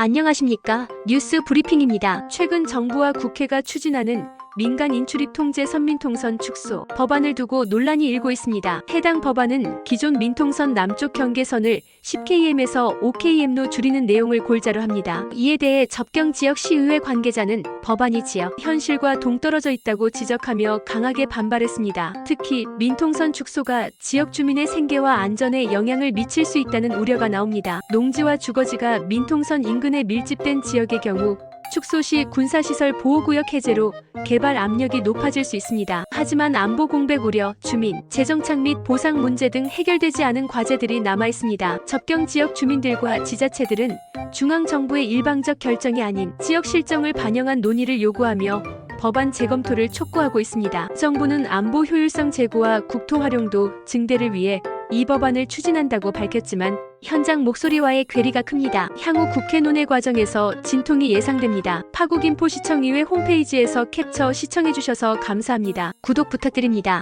안녕하십니까. 뉴스 브리핑입니다. 최근 정부와 국회가 추진하는 민간 인출입 통제 선민통선 축소 법안을 두고 논란이 일고 있습니다. 해당 법안은 기존 민통선 남쪽 경계선을 10km에서 5km로 줄이는 내용을 골자로 합니다. 이에 대해 접경 지역 시의회 관계자는 법안이 지역 현실과 동떨어져 있다고 지적하며 강하게 반발했습니다. 특히 민통선 축소가 지역 주민의 생계와 안전에 영향을 미칠 수 있다는 우려가 나옵니다. 농지와 주거지가 민통선 인근에 밀집된 지역 의 경우 축소 시 군사시설 보호구역 해제로 개발 압력이 높아질 수 있습니다. 하지만 안보 공백 우려, 주민, 재정착 및 보상 문제 등 해결되지 않은 과제들이 남아 있습니다. 접경 지역 주민들과 지자체들은 중앙 정부의 일방적 결정이 아닌 지역 실정을 반영한 논의를 요구하며 법안 재검토를 촉구하고 있습니다. 정부는 안보 효율성 제고와 국토 활용도 증대를 위해 이 법안을 추진한다고 밝혔지만 현장 목소리와의 괴리가 큽니다. 향후 국회 논의 과정에서 진통이 예상됩니다. 파국인포시청의회 홈페이지에서 캡처 시청해주셔서 감사합니다. 구독 부탁드립니다.